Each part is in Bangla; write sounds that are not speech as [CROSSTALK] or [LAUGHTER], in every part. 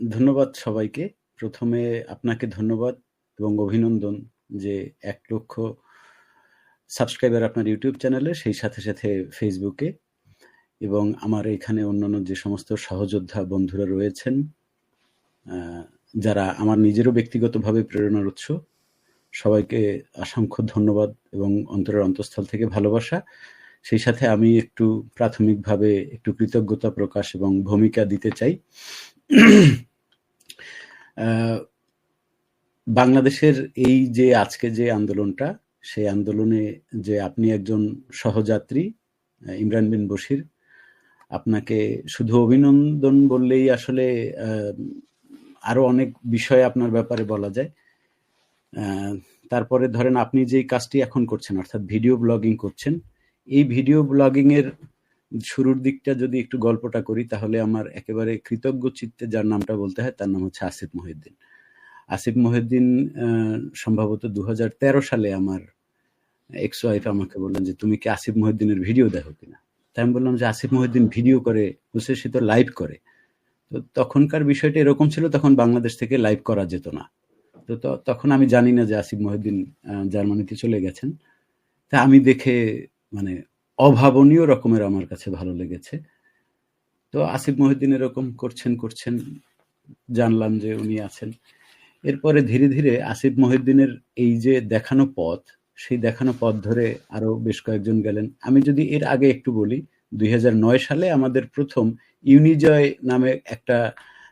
ধন্যবাদ সবাইকে। প্রথমে আপনাকে ধন্যবাদ এবং অভিনন্দন যে এক লক্ষ সাবস্ক্রাইবার আপনার ইউটিউব চ্যানেলে, সেই সাথে, সাথে ফেসবুকে এবং আমার এখানে অন্যান্য যে সমস্ত সহযোদ্ধা বন্ধুরা রয়েছেন, যারা আমার নিজেরও ব্যক্তিগতভাবে প্রেরণার উৎস, সবাইকে অসংখ্য ধন্যবাদ এবং অন্তরের অন্তঃস্থল থেকে ভালোবাসা। সেই সাথে আমি একটু প্রাথমিকভাবে একটু কৃতজ্ঞতা প্রকাশ এবং ভূমিকা দিতে চাই। বাংলাদেশের এই যে আজকে যে আন্দোলনটা, সেই আন্দোলনে যে আপনি একজন সহযাত্রী ইমরান বিন বশির, আপনাকে শুধু অভিনন্দন বললেই আসলে আরও অনেক বিষয় আপনার ব্যাপারে বলা যায়। তারপরে ধরেন আপনি যেই কাজটি এখন করছেন অর্থাৎ ভিডিও ব্লগিং করছেন, এই ভিডিও ব্লগিং এর শুরুর দিকটা যদি একটু গল্পটা করি তাহলে আমার একেবারে কৃতজ্ঞ চিত্তে যার নামটা বলতে হয় তার নাম হচ্ছে আসিফ মহিউদ্দিন। আসিফ মহিউদ্দিন সম্ভবত ২০১৩ সালে আমার এক্স ওয়াইফ আমাকে বললেন যে, "তুমি কি আসিফ মহিউদ্দিনের ভিডিও দেখো কিনা?" তাই আমি বললাম যে, "আসিফ মহিউদ্দিন ভিডিও করে, বলছে সে তো লাইভ করে।" তো তখনকার বিষয়টা এরকম ছিল তখন বাংলাদেশ থেকে লাইভ করা যেত না। ত তখন আমি জানি না যে আসিফ মহিউদ্দিন জার্মানিতে চলে গেছেন। তা আমি দেখে মানে অভাবনীয় রকমের আমার কাছে ভালো লেগেছে। তো আসিফ মহিউদ্দিন এরকম করছেন, করছেন জানলাম যে উনি আছেন। এরপরে ধীরে, ধীরে আসিফ মহিউদ্দিনের এই যে দেখানো পথ, সেই দেখানো পথ ধরে আরও বেশ কয়েকজন গেলেন। আমি যদি এর আগে একটু বলি, ২০০৯ সালে আমাদের প্রথম ইউনিজয় নামে একটা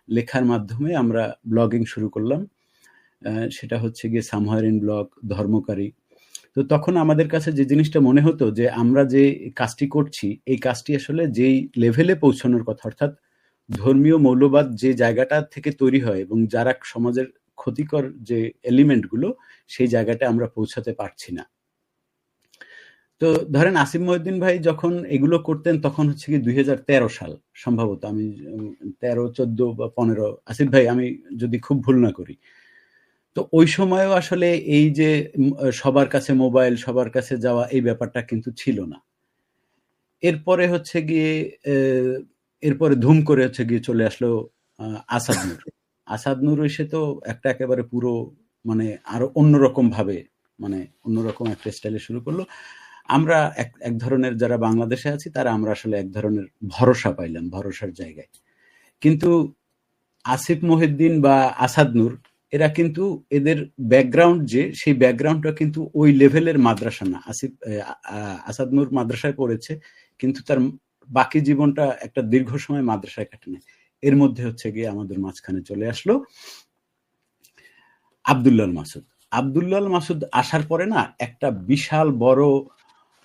লেখার মাধ্যমে আমরা ব্লগিং শুরু করলাম। সেটা হচ্ছে গিয়ে সামহার ইন ব্লগ, ধর্মকারী। তো তখন আমাদের কাছে যে জিনিসটা মনে হতো যে আমরা যে কাজটি করছি, এই কাজটি আসলে যেই লেভেলে পৌঁছানোর কথা অর্থাৎ ধর্মীয় মৌলবাদ যে জায়গাটা থেকে তৈরি হয় এবং যারা সমাজের ক্ষতিকর যে এলিমেন্টগুলো, সেই জায়গাটায় আমরা পৌঁছাতে পারছি না। তো ধরেন আসিফ মহিউদ্দিন ভাই যখন এগুলো করতেন তখন হচ্ছে গিয়ে ২০১৩ সাল সম্ভবত আমি তেরো চোদ্দ বা ১৫ আসিফ ভাই আমি যদি খুব ভুল না করি। তো ওই সময়ও আসলে এই যে সবার কাছে মোবাইল, সবার কাছে যাওয়া এই ব্যাপারটা কিন্তু ছিল না। এরপরে হচ্ছে গিয়ে এরপরে ধুম করে হচ্ছে গিয়ে চলে আসলো আসাদ নূর। আসাদ নূর এসে তো একটা একেবারে পুরো মানে আরও অন্যরকম ভাবে মানে অন্যরকম একটা স্টাইলে শুরু করল। আমরা এক এক ধরনের যারা বাংলাদেশে আছি তারা আমরা আসলে এক ধরনের ভরসা পাইলাম, ভরসার জায়গায়। কিন্তু আসিফ মহিউদ্দিন বা আসাদ নূর এরা কিন্তু এদের ব্যাকগ্রাউন্ড যে, সেই ব্যাকগ্রাউন্ডটা কিন্তু ওই লেভেলের মাদ্রাসা না। আসিফ আসাদ নূর মাদ্রাসায় পড়েছে, কিন্তু তার বাকি জীবনটা একটা দীর্ঘ সময় মাদ্রাসায় কাটে নাই। এর মধ্যে হচ্ছে গিয়ে আমাদের মাঝখানে চলে আসলো আব্দুল্লাহ মাসুদ। আব্দুল্লাহ মাসুদ আসার পরে না একটা বিশাল বড়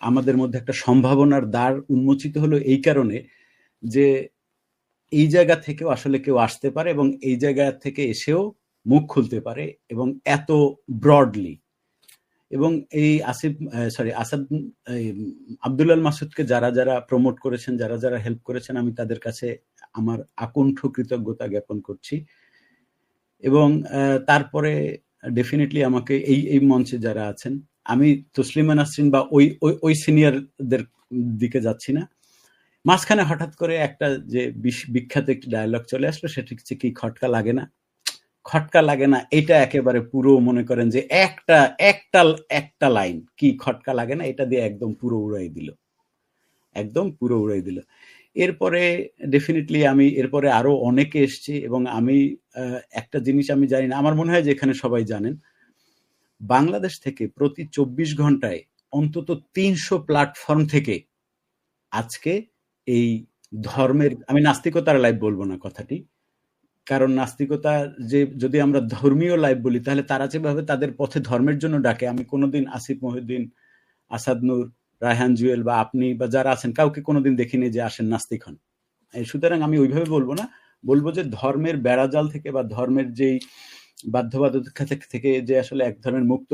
আমাদের মধ্যে একটা সম্ভাবনার দ্বার উন্মোচিত হলো এই কারণে যে, এই জায়গা থেকেও আসলে কেউ আসতে পারে এবং এই জায়গা থেকে এসেও মুখ খুলতে পারে এবং এত ব্রডলি এবং এই আসিফ সরি আসাদ এই আব্দুল্লাহ মাসুদকে যারা, যারা প্রমোট করেছেন, যারা, যারা হেল্প করেছেন আমি তাদের কাছে আমার আকুণ্ঠ কৃতজ্ঞতা জ্ঞাপন করছি। এবং তারপরে ডেফিনেটলি আমাকে এই, এই মঞ্চে যারা আছেন, আমি তসলিমা নাসরিন বা ওই, ওই, ওই সিনিয়রদের দিকে যাচ্ছি না। মাঝখানে হঠাৎ করে একটা যে বিখ্যাত একটি ডায়ালগ চলে আসলো সেটি কি খটকা লাগে না? খটকা লাগে না এটা একেবারে পুরো মনে করেন যে একটা, একটা, একটা লাইন কি খটকা লাগে না এটা দিয়ে একদম পুরো উড়াই দিল। একদম পুরো উড়াই দিল। এরপরে ডেফিনিটলি আমি এরপরে আরও অনেকে এসছে এবং আমি একটা জিনিস আমি জানি না। আমার মনে হয় যে এখানে সবাই জানেন। বাংলাদেশ থেকে প্রতি ২৪ ঘন্টায় অন্তত ৩০০ প্ল্যাটফর্ম থেকে আজকে এই ধর্মের আমি নাস্তিকতার লাইভ বলব না কথাটি। কারণ নাস্তিকতা যে যদি আমরা ধর্মীয় লাইফ বলি তাহলে তারা যেভাবে তাদের পথে ধর্মের জন্য ডাকে আমি কোনোদিন আসিফ মহিউদ্দিন, আসাদ নূর, রায়হান জুয়েল বা আপনি বা যারা আছেন কাউকে কোনোদিন দেখিনি যে আসেন নাস্তিক হন। সুতরাং আমি ওইভাবে বলব না। বলব যে ধর্মের বেড়াজাল থেকে বা ধর্মের যেই বাধ্যবাধকতা থেকে যে আসলে এক ধরনের মুক্ত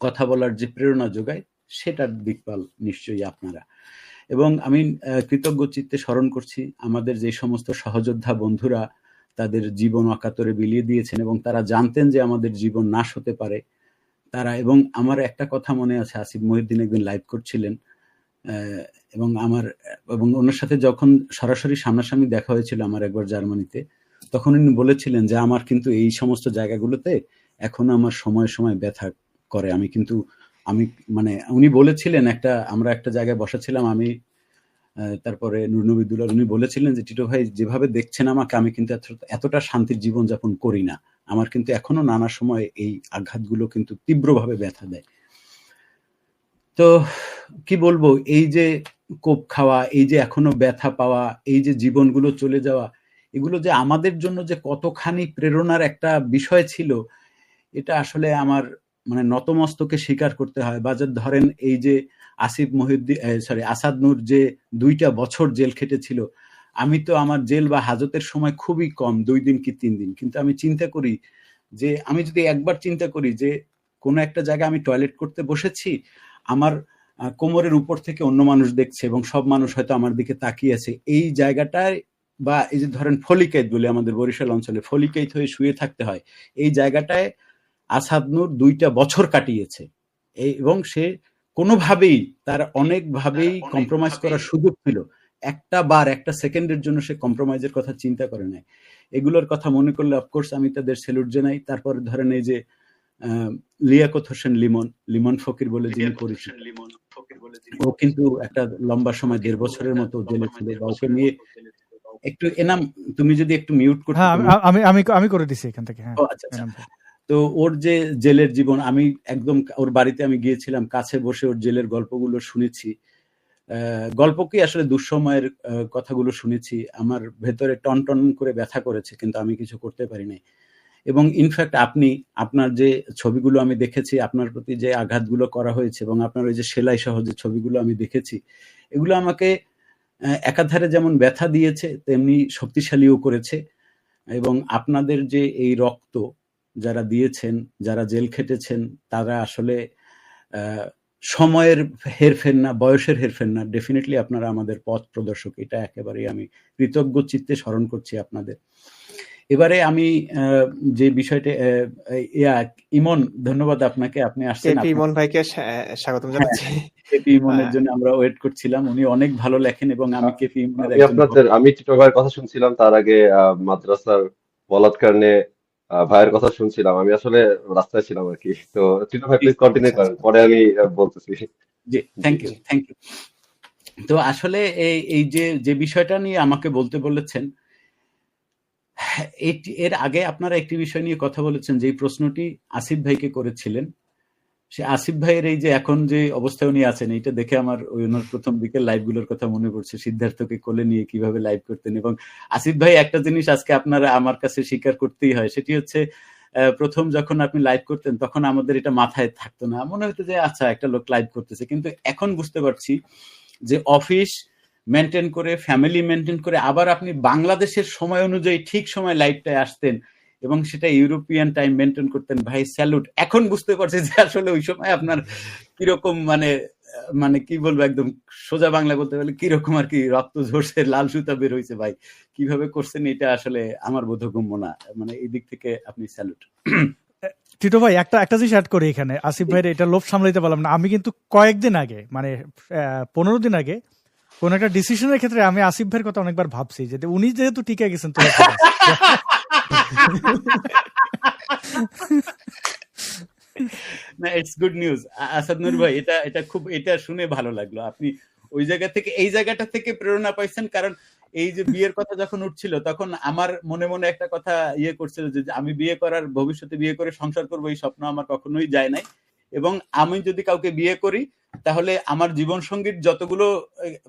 কথা বলার যে প্রেরণা যোগায় সেটার দিকপাল নিশ্চয়ই আপনারা। এবং আমি কৃতজ্ঞ চিত্তে স্মরণ করছি আমাদের যে সমস্ত সহযোদ্ধা বন্ধুরা তাদের জীবন অকাতরে বিলিয়ে দিয়েছেন এবং তারা জানতেন যে আমাদের জীবন নাশ হতে পারে। তারা এবং আমার একটা কথা মনে আছে আসিফ মহিউদ্দিন একদিন লাইভ করছিলেন। এবং আমার এবং ওনার সাথে যখন সরাসরি সামনাসামনি দেখা হয়েছিল আমার একবার জার্মানিতে, তখন উনি বলেছিলেন যে আমার কিন্তু এই সমস্ত জায়গাগুলোতে এখনও আমার সময় সময় ব্যথা করে আমি কিন্তু আমি মানে উনি বলেছিলেন একটা আমরা একটা জায়গায় বসাছিলাম আমি তারপরে নুরনবিদুল্লাহ উনি বলেছিলেন যে, টিটো ভাই, যেভাবে দেখছেন আমাকে, আমি কিন্তু এতটা শান্তির জীবন যাপন করি না। আমার কিন্তু এখনও নানা সময় এই আঘাতগুলো কিন্তু তীব্রভাবে ব্যথা দেয়। তো কি বলব, এই যে কোপ খাওয়া, এই যে এখনও ব্যথা পাওয়া, এই যে জীবনগুলো চলে যাওয়া, এগুলো যে আমাদের জন্য যে কতখানি প্রেরণার একটা বিষয় ছিল, এটা আসলে আমার মানে নতমস্তকে স্বীকার করতে হয়। বা ধরেন এই যে আসিফ মহিউদ্দিন সরি আসাদ নূর যে দুইটা বছর জেল খেটেছিল, আমি তো আমার জেল বা হাজতের সময় খুবই কম, দুই দিন কি তিন দিন। কিন্তু আমি চিন্তা করি যে, আমি যদি একবার চিন্তা করি যে, কোনো একটা জায়গায় আমি টয়লেট করতে বসেছি, আমার কোমরের উপর থেকে অন্য মানুষ দেখছে এবং সব মানুষ হয়তো আমার দিকে তাকিয়ে আছে, এই জায়গাটায় বা এই যে ধরেন ফলিকাইত বলে আমাদের বরিশাল অঞ্চলে, ফলিকাইত হয়ে শুয়ে থাকতে হয়, এই জায়গাটায় আসাদ নূর দুইটা বছর কাটিয়েছে এবং সে কোনোভাবেই তার অনেকভাবেই কম্প্রোমাইজ করার সুযোগ ছিল। একটা বার একটা সেকেন্ডের জন্য সে কম্প্রোমাইজের কথা চিন্তা করে নাই। এগুলোর কথা মনে করলে অফকোর্স আমি তাদের সেলুট জানাই। তারপরে ধরেন এই যে লিয়াকত হোসেন লিমন লিমন ফকির বলে যিনি পরিচিত। ও কিন্তু একটা লম্বা সময় দেড় বছরের মতো জেলে ছিল। বা ওকে নিয়ে একটু এনাম তুমি যদি একটু মিউট করতে হ্যাঁ আমি আমি আমি করে দিছি এখান থেকে হ্যাঁ। আচ্ছা আচ্ছা। তো ওর যে জেলের জীবন, আমি একদম ওর বাড়িতে আমি গিয়েছিলাম, কাছে বসে ওর জেলের গল্পগুলো শুনেছি। গল্প কি আসলে দুঃসময়ের কথাগুলো শুনেছি। আমার ভেতরে টন টন করে ব্যথা করেছে, কিন্তু আমি কিছু করতে পারি নাই এবং ইনফ্যাক্ট আপনি, আপনার যে ছবিগুলো আমি দেখেছি, আপনার প্রতি যে আঘাতগুলো করা হয়েছে এবং আপনার ওই যে সেলাই সহ যে ছবিগুলো আমি দেখেছি, এগুলো আমাকে একাধারে যেমন ব্যথা দিয়েছে, তেমনি শক্তিশালীও করেছে। এবং আপনাদের যে এই রক্ত যারা দিয়েছেন যারা জেল খেটেছেন তারা আসলে আহ, সময়ের হেরফের না বয়সের হেরফের না। ডেফিনেটলি আপনারা আমাদের পথ প্রদর্শক এটা একেবারেই আমি কৃতজ্ঞ চিত্তে স্মরণ করছি আপনাদের। এবারে আমি আহ, যে বিষয়টা আহ, ইয়া ইমন ধন্যবাদ আপনাকে আপনি আসছেন ইমন ভাইকে স্বা- স্বাগতম জানাচ্ছি। কেপি ইমনের হ্যাঁ। জন্য আমরা ওয়েট করছিলাম উনি অনেক ভালো লেখেন এবং আমি কেপি ইমনের আমি আপনাদের আমি টিটো কথা শুনছিলাম তার আগে আহ, মাদ্রাসার বলাৎকার নিয়ে ভাইয়ের কথা শুনছিলাম। আমি আসলে রাস্তায় ছিলাম আর কি। তো টিটো ভাই প্লিজ কন্টিনিউ করেন পরে আমি বলতেছি। থ্যাংক ইউ থ্যাংক ইউ তো আসলে এই এই যে যে বিষয়টা নিয়ে আমাকে বলতে বলেছেন এর আগে আপনারা একটি বিষয় নিয়ে কথা বলেছেন যে প্রশ্নটি আসিফ ভাইকে করেছিলেন। সে আসিফ ভাইয়ের এই যে এখন যে অবস্থায় উনি আছেন এটা দেখে আমার ওই ওনার প্রথম দিকে লাইভগুলোর কথা মনে পড়ছে, সিদ্ধার্থকে কোলে নিয়ে কীভাবে লাইভ করতেন এবং আসিফ ভাই একটা জিনিস আজকে আপনারা আমার কাছে স্বীকার করতেই হয়, সেটি হচ্ছে প্রথম যখন আপনি লাইভ করতেন তখন আমাদের এটা মাথায় থাকতো না। মনে হতো যে আচ্ছা একটা লোক লাইভ করতেছে। কিন্তু এখন বুঝতে পারছি যে অফিস মেনটেন করে ফ্যামিলি মেনটেন করে, আবার আপনি বাংলাদেশের সময় অনুযায়ী ঠিক সময় লাইভটায় আসতেন। এবং সেটা ইউরোপিয়ান টাইম মেনটেন করতেন। ভাই স্যালুট এখন বুঝতে পারছি যে আসলে ওই সময় আপনার কীরকম মানে মানে কি বলব একদম সোজা বাংলা বলতে গেলে কীরকম আর কি রক্ত ঝরছে লাল সুতা বের হয়েছে ভাই। কীভাবে করছেন এটা আসলে আমার বোধগম্য না। মানে এই দিক থেকে আপনি স্যালুট টিটো ভাই একটা একটা জিনিস অ্যাড করি এখানে। আসিফ ভাইয়ের এটা লোভ সামলাইতে পারলাম না। আমি কিন্তু কয়েকদিন আগে মানে পনেরো দিন আগে কোন একটা ডিসিশনের ক্ষেত্রে আমি আসিফ ভাইয়ের কথা অনেকবার ভাবছি যে উনি যেহেতু টিকে গেছেন তো [LAUGHS] না it's good news Asad Noor ভাই, এটা এটা খুব, এটা শুনে ভালো লাগল। আপনি ওই জায়গা থেকে, এই জায়গাটা থেকে প্রেরণা পাইছেন, কারণ এই যে বিয়ের কথা যখন উঠছিল, তখন আমার মনে মনে একটা কথা ইয়ে করছিল যে আমি বিয়ে করার, ভবিষ্যতে বিয়ে করে সংসার করব, এই স্বপ্ন আমার কখনোই যায় নাই। এবং আমি যদি কাউকে বিয়ে করি, তাহলে আমার জীবন সঙ্গীর যতগুলো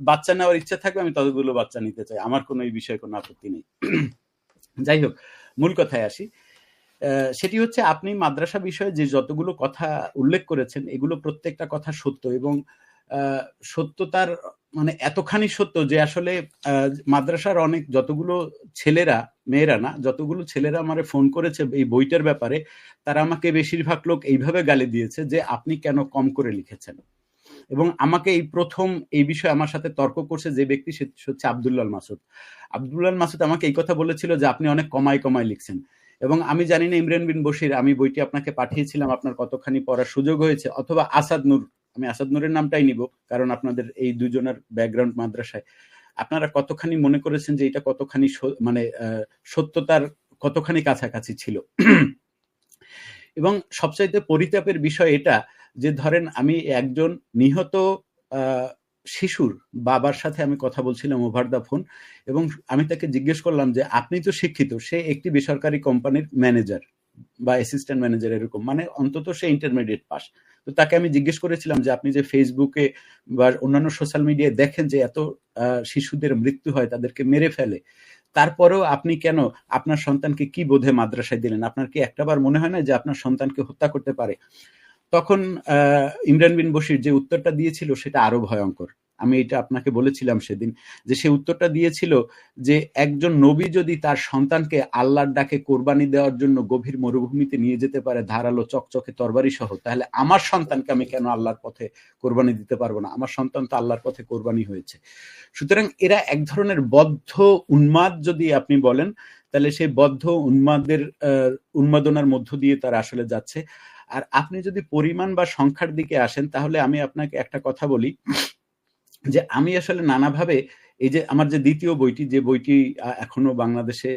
বাচ্চা নেওয়ার ইচ্ছা থাকবে, আমি ততগুলো বাচ্চা নিতে চাই। আমার কোনো এই বিষয়ে কোনো আপত্তি নেই। যাই হোক মূল কথায় আসি। সেটি হচ্ছে আপনি মাদ্রাসা বিষয়ে যে যতগুলো কথা উল্লেখ করেছেন, এগুলো প্রত্যেকটা কথা সত্য এবং সত্যতার মানে এতখানি সত্য যে আসলে মাদ্রাসার অনেক যতগুলো ছেলেরা, মেয়েরা না, যতগুলো ছেলেরা আমারে ফোন করেছে এই বইটার ব্যাপারে, তারা আমাকে বেশিরভাগ লোক এইভাবে গালি দিয়েছে যে আপনি কেন কম করে লিখেছেন। এবং আমাকে এই প্রথম এই বিষয়ে আমার সাথে তর্ক করছে যে ব্যক্তি সে হচ্ছে আবদুল্লাল মাসুদ। আবদুল্লাল মাসুদ আমাকে এই কথা বলেছিল যে আপনি অনেক কমায় কমায় লিখছেন। এবং আমি জানি না ইমরান বিন বশির, আমি বইটি আপনাকে পাঠিয়েছিলাম, আপনার কতখানি পড়ার সুযোগ হয়েছে, অথবা আসাদ নূর, আমি আসাদ নূরের নামটাই নিব, কারণ আপনাদের এই দুজনের ব্যাকগ্রাউন্ড মাদ্রাসায়। আপনারা কতখানি মনে করেছেন যে এটা কতখানি মানে সত্যতার কতখানি কাছাকাছি ছিল? এবং সবচাইতে পরিতাপের বিষয় এটা যে ধরেন আমি একজন নিহত শিশুর বাবার সাথে আমি কথা বলছিলাম ওভার দ্য ফোন এবং আমি তাকে জিজ্ঞেস করলাম যে, আপনি তো শিক্ষিত, সে একটি বেসরকারি কোম্পানির ম্যানেজার বা অ্যাসিস্ট্যান্ট ম্যানেজার এরকম মানে অন্তত সে ইন্টারমিডিয়েট পাস। তো তাকে আমি জিজ্ঞেস করেছিলাম যে, আপনি যে ফেসবুকে বা অন্যান্য সোশ্যাল মিডিয়ায় দেখেন যে এত শিশুদের মৃত্যু হয়, তাদেরকে মেরে ফেলে। তারপরেও আপনি কেন আপনার সন্তানকে কি বোধে মাদ্রাসায় দিলেন? আপনার কি একটাবার মনে হয় না যে আপনার সন্তানকে হত্যা করতে পারে? তখন ইমরান বিন বশির যে উত্তরটা দিয়েছিল সেটা আরও ভয়ঙ্কর। আমি এটা আপনাকে বলেছিলাম সেদিন, যে সে উত্তরটা দিয়েছিল যে একজন নবী যদি তার সন্তানকে আল্লাহর ডাকে কোরবানি দেওয়ার জন্য গভীর মরুভূমিতে নিয়ে যেতে পারে ধারালো চকচকে তরবারি সহ, তাহলে আমার সন্তানকে আমি কেন আল্লাহর পথে কোরবানি দিতে পারব না? আমার সন্তান তো আল্লাহর পথে কোরবানি হয়েছে। সুতরাং এরা এক ধরনের বদ্ধ উন্মাদ যদি আপনি বলেন, তাহলে সেই বদ্ধ উন্মাদের উন্মাদনার মধ্য দিয়ে তারা আসলে যাচ্ছে। আর আপনি যদি পরিমাণ বা সংখ্যার দিকে আসেন, তাহলে আমি আপনাকে একটা কথা বলি। যে আমি আসলে নানাভাবে এই যে আমার যে দ্বিতীয় বইটি, যে বইটি এখনও বাংলাদেশে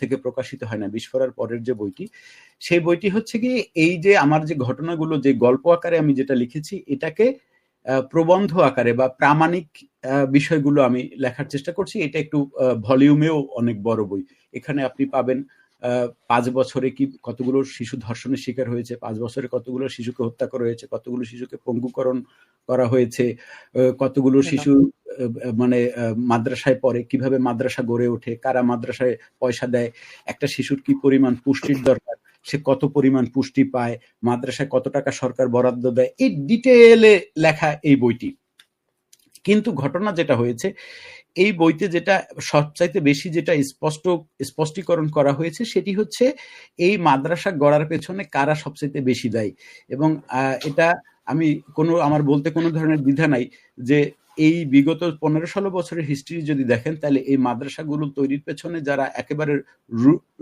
থেকে প্রকাশিত হয় না বিস্ফোরার পরের যে বইটি, সেই বইটি হচ্ছে কি, এই যে আমার যে ঘটনাগুলো, যে গল্প আকারে আমি যেটা লিখেছি, এটাকে প্রবন্ধ আকারে বা প্রামাণিক বিষয়গুলো আমি লেখার চেষ্টা করছি। এটা একটু ভলিউমেও অনেক বড় বই। এখানে আপনি পাবেন পাঁচ বছরে কি কতগুলো শিশু ধর্ষণের শিকার হয়েছে? পাঁচ বছরে কতগুলো শিশুকে হত্যা করা হয়েছে? কতগুলো শিশুকে পঙ্গুকরণ করা হয়েছে? কতগুলো শিশু মানে মাদ্রাসায় পড়ে? কীভাবে মাদ্রাসা গড়ে ওঠে? কারা মাদ্রাসায় পয়সা দেয়? একটা শিশুর কি পরিমাণ পুষ্টির দরকার? সে কত পরিমাণ পুষ্টি পায়? মাদ্রাসায় কত টাকা সরকার বরাদ্দ দেয়? এই ডিটেলে লেখা এই বইটি। কিন্তু ঘটনা যেটা হয়েছে এই বইতে যেটা সবচাইতে বেশি যেটা স্পষ্ট, স্পষ্টীকরণ করা হয়েছে সেটি হচ্ছে এই মাদ্রাসা গড়ার পেছনে কারা সবচাইতে বেশি দায়ী? এবং এটা আমি কোনো, আমার বলতে কোনো ধরনের দ্বিধা নাই যে এই বিগত পনেরো ষোলো বছরের হিস্ট্রি যদি দেখেন, তাহলে এই মাদ্রাসাগুলো তৈরির পেছনে যারা একেবারে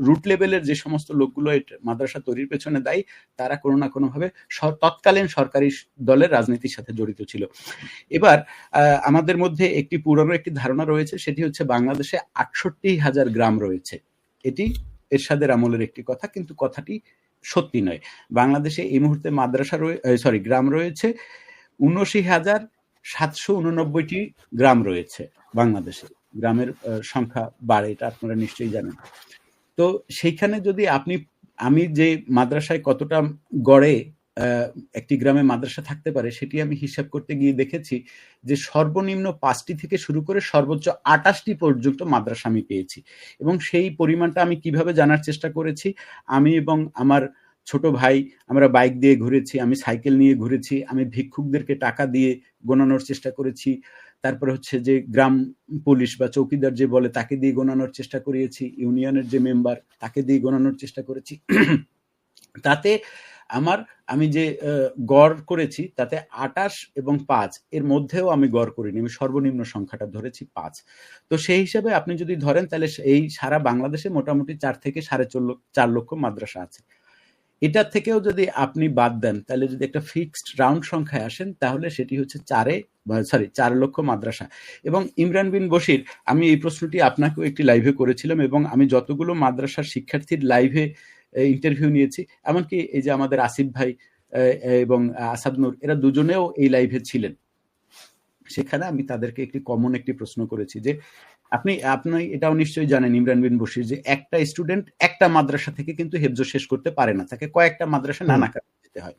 রুট লেভেলের যে সমস্ত লোকগুলো মাদ্রাসা তৈরির পেছনে দায়ী, তারা কোনো না কোনোভাবে তৎকালীন সরকারি দলের রাজনীতির সাথে জড়িত ছিল। এবার আমাদের মধ্যে একটি পুরনো একটি ধারণা রয়েছে, সেটি হচ্ছে বাংলাদেশে আটষট্টি হাজার গ্রাম রয়েছে। এটি এরশাদের আমলের একটি কথা, কিন্তু কথাটি সত্যি নয়। বাংলাদেশে এই মুহূর্তে মাদ্রাসা সরি গ্রাম রয়েছে উনআশি হাজার সাতশো উননব্বইটি গ্রাম রয়েছে বাংলাদেশে। গ্রামের সংখ্যা বাড়ে, এটা আপনারা নিশ্চয়ই জানেন। তো সেইখানে যদি আপনি, আমি যে মাদ্রাসায় কতটা গড়ে একটি গ্রামে মাদ্রাসা থাকতে পারে, সেটি আমি হিসাব করতে গিয়ে দেখেছি যে সর্বনিম্ন পাঁচটি থেকে শুরু করে সর্বোচ্চ আটাশটি পর্যন্ত মাদ্রাসা আমি পেয়েছি। এবং সেই পরিমাণটা আমি কীভাবে জানার চেষ্টা করেছি, আমি এবং আমার ছোট ভাই, আমরা বাইক দিয়ে ঘুরেছি, আমি সাইকেল নিয়ে ঘুরেছি, আমি ভিক্ষুকদেরকে টাকা দিয়ে গোনানোর চেষ্টা করেছি। তারপরে হচ্ছে যে গ্রাম পুলিশ বা চৌকিদার যে বলে, তাকে দিয়ে গোনানোর চেষ্টা করিয়েছি, ইউনিয়নের যে মেম্বার তাকে দিয়ে গোনানোর চেষ্টা করেছি। [CLEARS THROAT] তাতে আমার, আমি যে গড় করেছি, তাতে আটাশ এবং পাঁচ, এর মধ্যেও আমি গড় করিনি, আমি সর্বনিম্ন সংখ্যাটা ধরেছি পাঁচ। তো সেই হিসাবে আপনি যদি ধরেন, তাহলে এই সারা বাংলাদেশে মোটামুটি চার থেকে সাড়ে চার লক্ষ মাদ্রাসা আছে। এটার থেকেও যদি আপনি বাদ দেন, তাহলে যদি একটা ফিক্সড রাউন্ড সংখ্যায় আসেন, তাহলে সেটি হচ্ছে চারে সরি চার লক্ষ মাদ্রাসা। এবং ইমরান বিন বশির, আমি এই প্রশ্নটি আপনাকেও একটি লাইভে করেছিলাম এবং আমি যতগুলো মাদ্রাসার শিক্ষার্থীর লাইভে ইন্টারভিউ নিয়েছি, এমনকি এই যে আমাদের আসিফ ভাই এবং আসাদ নূর, এরা দুজনেও এই লাইভে ছিলেন। সেখানে আমি তাদেরকে একটি কমন একটি প্রশ্ন করেছি যে আপনি আপনি এটাও নিশ্চয়ই জানেন ইমরান বিন বশির যে একটা স্টুডেন্ট একটা মাদ্রাসা থেকে কিন্তু হেফজ শেষ করতে পারে না। তাকে কয়েকটা মাদ্রাসা নানা কারণে যেতে হয়।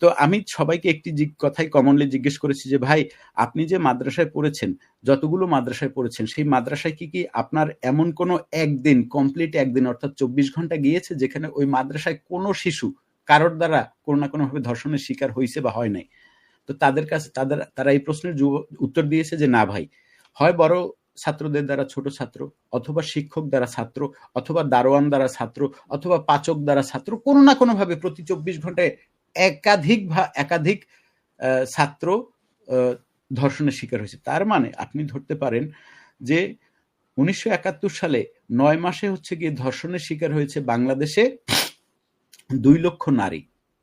তো আমি সবাইকে একটি কথাই কমনলি জিজ্ঞেস করেছি যে ভাই আপনি যে মাদ্রাসায় পড়েছেন যতগুলো মাদ্রাসায় পড়েছেন সেই মাদ্রাসায় কি কি আপনার এমন কোনো একদিন কমপ্লিট একদিন অর্থাৎ চব্বিশ ঘণ্টা গিয়েছে যেখানে ওই মাদ্রাসায় কোনো শিশু কারোর দ্বারা কোনো না কোনোভাবে ধর্ষণের শিকার হয়েছে বা হয় নাই? তো তাদের কাছে তাদের তারা এই প্রশ্নের যুব- উত্তর দিয়েছে যে না ভাই। হয় বড় ছাত্রদের দ্বারা ছোট ছাত্র, অথবা শিক্ষক দ্বারা ছাত্র, অথবা দারোয়ান দ্বারা ছাত্র, অথবা পাচক দ্বারা ছাত্র, কোনো না কোনো ভাবে প্রতি চব্বিশ ঘন্টায় একাধিক একাধিক ছাত্র ধর্ষণের শিকার হয়েছে। তার মানে আপনি ধরতে পারেন যে উনিশশো একাত্তর সালে নয় মাসে হচ্ছে গিয়ে ধর্ষণের শিকার হয়েছে বাংলাদেশে দুই লক্ষ নারী।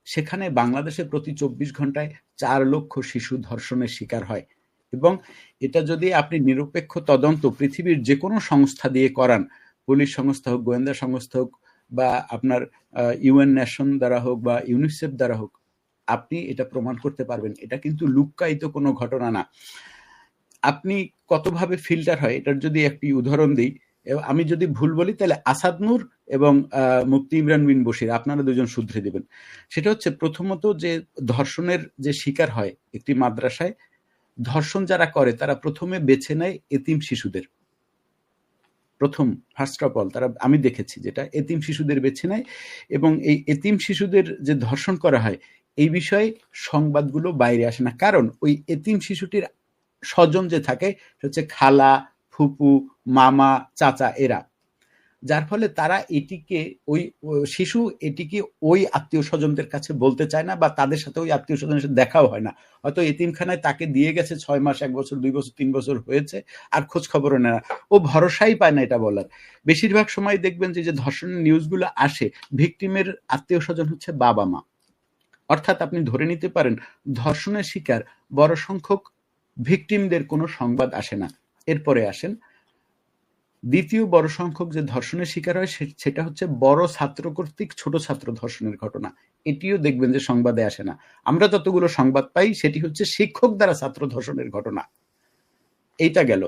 সেখানে বাংলাদেশে প্রতি চব্বিশ ঘন্টায় চার লক্ষ শিশু ধর্ষণের শিকার হয়। এবং এটা যদি আপনি নিরপেক্ষ তদন্ত পৃথিবীর যে কোনো সংস্থা দিয়ে করান, পুলিশ সংস্থা হোক, গোয়েন্দা সংস্থা হোক, বা আপনার ইউএন নেশন দ্বারা হোক বা ইউনিসেফ দ্বারা হোক, আপনি এটা প্রমাণ করতে পারবেন। এটা কিন্তু লুক্কায়িত কোনো ঘটনা না। আপনি কতভাবে ফিল্টার হয়, এটার যদি একটি উদাহরণ দিই আমি যদি ভুল বলি, তাহলে আসাদ নূর এবং মুফতি ইমরান বিন বশির, আপনারা দুজন শুধরে দেবেন। সেটা হচ্ছে প্রথমত যে ধর্ষণের যে শিকার হয় একটি মাদ্রাসায় ধর্ষণ যারা করে, তারা প্রথমে বেছে নেয় এতিম শিশুদের। প্রথম ফার্স্ট অফ অল তারা, আমি দেখেছি যেটা, এতিম শিশুদের বেছে নেয় এবং এই এতিম শিশুদের যে ধর্ষণ করা হয়, এই বিষয়ে সংবাদগুলো বাইরে আসে না। কারণ ওই এতিম শিশুটির স্বজন যে থাকে হচ্ছে খালা, ফুপু, মামা, চাচা, এরা। যার ফলে তারা এটিকে ওই শিশু এটিকে ওই আত্মীয় স্বজনদের কাছে বলতে চায় না বা তাদের সাথে ওই আত্মীয় স্বজনের সাথে দেখাও হয় না। হয়তো এতিমখানায় তাকে দিয়ে গেছে ছয় মাস, এক বছর, দুই বছর, তিন বছর হয়েছে, আর খোঁজ খবরও নেয় না। ও ভরসাই পায় না এটা বলার। বেশিরভাগ সময় দেখবেন যে যে ধর্ষণের নিউজগুলো আসে, ভিকটিমের আত্মীয় স্বজন হচ্ছে বাবা মা। অর্থাৎ আপনি ধরে নিতে পারেন, ধর্ষণের শিকার বড় সংখ্যক ভিকটিমদের কোনো সংবাদ আসে না। এরপরে আসেন দ্বিতীয় বড় সংখ্যক যে ধর্ষণের শিকার হয় সেটা হচ্ছে বড় ছাত্র কর্তৃক ছোট ছাত্র ধর্ষণের ঘটনা। এটিও দেখবেন যে সংবাদে আসে না। আমরা যতগুলো সংবাদ পাই সেটি হচ্ছে শিক্ষক দ্বারা ছাত্র ধর্ষণের ঘটনা। এইটা গেল।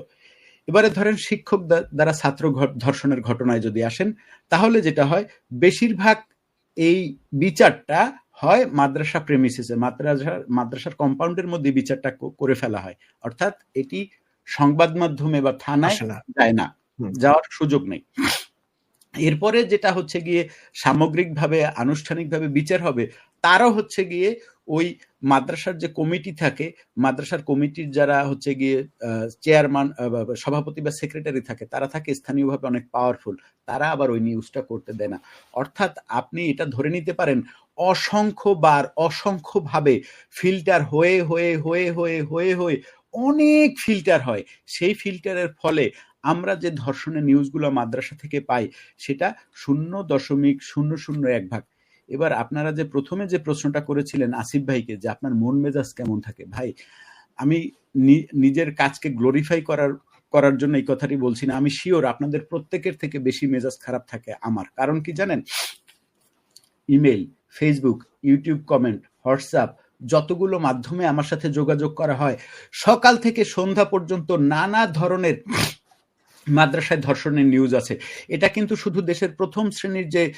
এবারে ধরেন শিক্ষক দ্বারা ছাত্র ধর্ষণের ঘটনায় যদি আসেন তাহলে যেটা হয় বেশিরভাগ এই বিচারটা হয় মাদ্রাসা প্রেমিসিসে মাদ্রাসার মাদ্রাসার কম্পাউন্ডের মধ্যে বিচারটা করে ফেলা হয়। অর্থাৎ এটি সংবাদ মাধ্যমে বা থানায় যায় না। যাওয়ার সুযোগ নেই। এরপরে যেটা হচ্ছে গিয়ে সামগ্রিকভাবে, আনুষ্ঠানিকভাবে বিচার হবে, তারও হচ্ছে গিয়ে ওই মাদ্রাসার যে কমিটি থাকে, মাদ্রাসার কমিটির যারা হচ্ছে গিয়ে চেয়ারম্যান সভাপতি বা সেক্রেটারি থাকে, তারা থাকে স্থানীয়ভাবে অনেক পাওয়ারফুল তারা আবার ওই নিউজটা করতে দেয় না। অর্থাৎ আপনি এটা ধরে নিতে পারেন অসংখ্য বার অসংখ্য ভাবে ফিল্টার হয়ে হয়ে হয়ে হয়ে হয়ে হয়ে অনেক ফিল্টার হয়। সেই ফিল্টারের ফলে আমরা যে ধর্ষণের নিউজগুলো মাদ্রাসা থেকে পাই, সেটা শূন্য দশমিক শূন্য শূন্য এক ভাগ। এবার আপনারা যে প্রথমে যে প্রশ্নটা করেছিলেন আসিফ ভাইকে যে আপনার মন মেজাজ কেমন থাকে, ভাই, আমি নিজের কাজকে গ্লোরিফাই করার করার জন্য এই কথাটি বলছি না। আমি শিওর আপনাদের প্রত্যেকের থেকে বেশি মেজাজ খারাপ থাকে আমার। কারণ কি জানেন? Email Facebook YouTube comment WhatsApp যতগুলো মাধ্যমে আমার সাথে যোগাযোগ করা হয়, সকাল থেকে সন্ধ্যা পর্যন্ত নানা ধরনের মাদ্রাসায় ধর্ষণের নিউজ আছে। এটা কিন্তু শুধু দেশের প্রথম শ্রেণির যে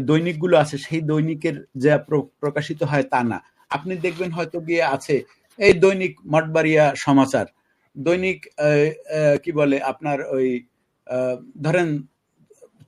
দৈনিকগুলো আছে, সেই দৈনিকের যা প্র- প্রকাশিত হয় তা না। আপনি দেখবেন হয়তো গিয়ে আছে, এই দৈনিক মঠবাড়িয়া সমাচার। দৈনিক কি বলে আপনার ওই ধরেন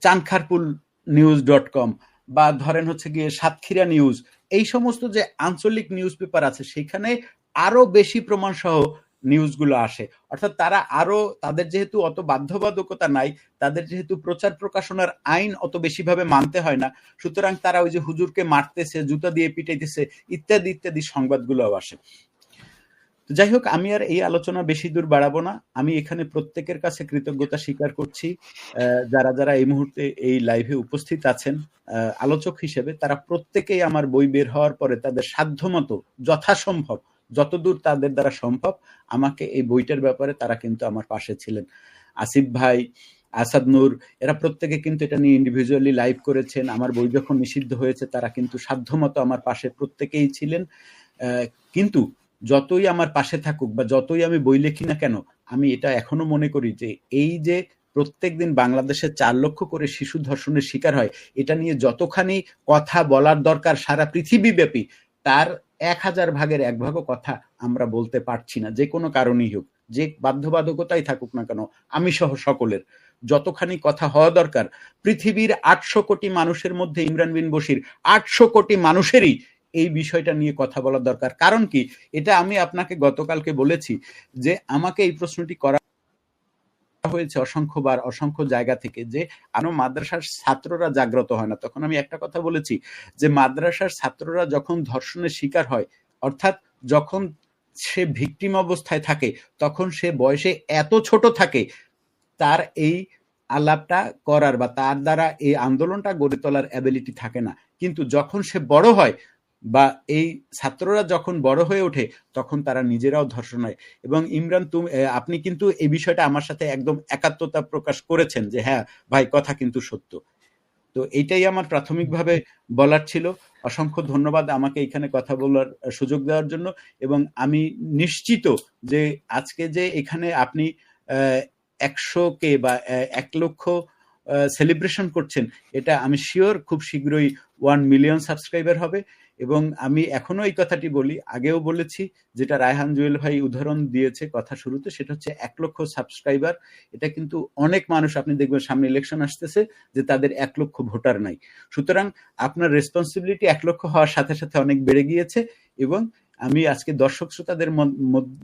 চানখারপুল নিউজ ডট কম বা ধরেন হচ্ছে গিয়ে সাতক্ষীরা নিউজ এই সমস্ত যে আঞ্চলিক নিউজ পেপার আছে, সেখানে আরও বেশি প্রমাণ সহ নিউজগুলো আসে। অর্থাৎ তারা আরও, তাদের যেহেতু অত বাধ্যবাধকতা নাই, তাদের যেহেতু প্রচার প্রকাশনার আইন অত বেশিভাবে মানতে হয় না, সুতরাং তারা ওই যে হুজুরকে মারতেছে, জুতা দিয়ে পিটাইতেছে, ইত্যাদি ইত্যাদি সংবাদগুলো আসে। তো যাই হোক, আমি আর এই আলোচনা বেশি দূর বাড়াবো না। আমি এখানে প্রত্যেকের কাছে কৃতজ্ঞতা স্বীকার করছি যারা যারা এই মুহূর্তে এই লাইভে উপস্থিত আছেন আলোচক হিসেবে, তারা প্রত্যেকেই আমার বই বের হওয়ার পরে তাদের সাধ্যমতো যথাসম্ভব যতদূর তাদের দ্বারা সম্ভব, আমাকে এই বইটার ব্যাপারে তারা কিন্তু আমার পাশে ছিলেন। আসিফ ভাই, আসাদ নূর, এরা প্রত্যেকে কিন্তু এটা নিয়ে ইন্ডিভিজুয়ালি লাইভ করেছেন। আমার বই যখন নিষিদ্ধ হয়েছে, তারা কিন্তু সাধ্যমতো আমার পাশে প্রত্যেকেই ছিলেন। কিন্তু যতই আমার পাশে থাকুক বা যতই আমি বই লিখি না কেন, আমি এটা এখনও মনে করি যে, এই যে প্রত্যেক দিন বাংলাদেশে চার লক্ষ করে শিশু ধর্ষণের শিকার হয়, এটা নিয়ে যতখানি কথা বলার দরকার সারা পৃথিবীব্যাপী, তার এক হাজার ভাগের এক ভাগও কথা আমরা বলতে পারছি না, যে কোনো কারণেই হোক, যে বাধ্যবাধকতাই থাকুক না কেন, আমি সহ সকলের। যতখানি কথা হওয়া দরকার, পৃথিবীর আটশো কোটি মানুষের মধ্যে ইমরান বিন বশির আটশো কোটি মানুষেরই এই বিষয়টা নিয়ে কথা বলা দরকার। কারণ কি? এটা আমি আপনাকে গতকালকে বলেছি যে আমাকে এই প্রশ্নটি করা হয়েছে অসংখ্যবার, অসংখ্য জায়গা থেকে যে আরও মাদ্রাসার ছাত্ররা জাগ্রত হয় না। তখন আমি একটা কথা বলেছি যে, মাদ্রাসার ছাত্ররা যখন ধর্ষণের শিকার হয়, অর্থাৎ যখন সে ভিকটিম অবস্থায় থাকে, তখন সে বয়সে এত ছোট থাকে, তার এই আলাপটা করার বা তার দ্বারা এই আন্দোলনটা গড়ে তোলার অ্যাবিলিটি থাকে না। কিন্তু যখন সে বড় হয় বা এই ছাত্ররা যখন বড় হয়ে ওঠে, তখন তারা নিজেরাও ধর্ষণ হয়। এবং ইমরান, তুমি আপনি কিন্তু এই বিষয়টা আমার সাথে একদম একাত্মতা প্রকাশ করেছেন যে হ্যাঁ ভাই, কথা কিন্তু সত্য। তো এইটাই আমার প্রাথমিকভাবে বলার ছিল। অসংখ্য ধন্যবাদ আমাকে এখানে কথা বলার সুযোগ দেওয়ার জন্য। এবং আমি নিশ্চিত যে, আজকে যে এখানে আপনি একশো কে বা এক লক্ষ সেলিব্রেশন করছেন, এটা আমি শিওর খুব শীঘ্রই ওয়ান মিলিয়ন সাবস্ক্রাইবার হবে। এবং আমি এখনও এই কথাটি বলি, আগেও বলেছি যেটা রায়হান জুয়েল ভাই উদাহরণ দিয়েছে কথা শুরুতে, সেটা হচ্ছে এক লক্ষ সাবস্ক্রাইবার এটা কিন্তু অনেক মানুষ আপনি দেখবেন সামনে ইলেকশন আসতেছে যে তাদের এক লক্ষ ভোটার নাই। সুতরাং আপনার রেসপন্সিবিলিটি এক লক্ষ হওয়ার সাথে সাথে অনেক বেড়ে গিয়েছে এবং আমি আজকে দর্শক শ্রোতাদের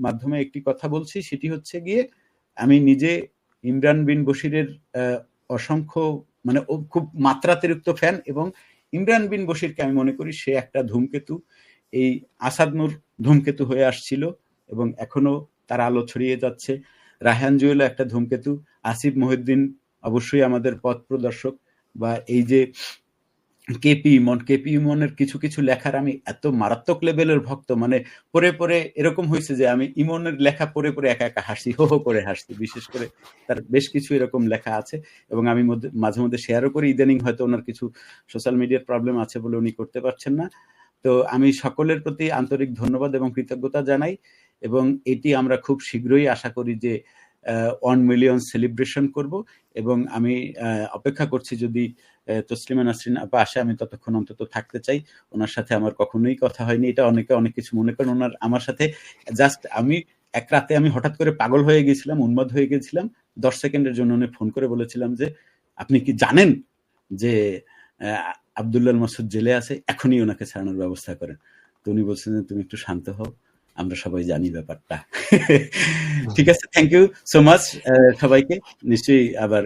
মাধ্যমে একটি কথা বলছি, সেটি হচ্ছে গিয়ে আমি নিজে ইমরান বিন বশিরের অসংখ্য মানে খুব মাত্রাতিরিক্ত ফ্যান এবং ইমরান বিন বশিরকে আমি মনে করি সে একটা ধূমকেতু। এই আসাদনুর ধূমকেতু হয়ে আসছিল এবং এখনও তার আলো ছড়িয়ে যাচ্ছে। রাহান জুয়েল একটা ধূমকেতু। আসিফ মহিউদ্দিন অবশ্যই আমাদের পথ প্রদর্শক বা এই যে কেপি ইমন কেপি ইমনের কিছু কিছু লেখার আমি এত মারাত্মক লেভেলের ভক্ত মানে পরে পরে এরকম হয়েছে যে আমি ইমনের লেখা পরে পরে একা একা হাসি, হো হো করে হাসছি। বিশেষ করে তার বেশ কিছু এরকম লেখা আছে এবং আমি মাঝে মধ্যে শেয়ারও করি। ইদানিং হয়তো ওনার কিছু সোশ্যাল মিডিয়ার প্রবলেম আছে বলে উনি করতে পারছেন না। তো আমি সকলের প্রতি আন্তরিক ধন্যবাদ এবং কৃতজ্ঞতা জানাই এবং এটি আমরা খুব শীঘ্রই আশা করি যে ওয়ান মিলিয়ন সেলিব্রেশন করব এবং আমি অপেক্ষা করছি যদি তসলিমা নাসরিন আপা আসে, আমি ততক্ষণ অন্তত থাকতে চাই। ওনার সাথে আমার কখনোই কথা হয়নি। এটা অনেকে অনেক কিছু মনে করেন। ওনার আমার সাথে জাস্ট আমি এক রাতে আমি হঠাৎ করে পাগল হয়ে গেছিলাম, উন্মাদ হয়ে গেছিলাম। দশ সেকেন্ডের জন্য উনি ফোন করে বলেছিলাম যে, আপনি কি জানেন যে আব্দুল্লাহ মাসুদ জেলে আছে? এখনই ওনাকে ছাড়ানোর ব্যবস্থা করেন। তো উনি বলছেন তুমি একটু শান্ত হও। আমরা সবাই জানি ব্যাপারটা। ঠিক আছে থ্যাংক ইউ সো মাচ সবাইকে। নিশ্চয়ই আবার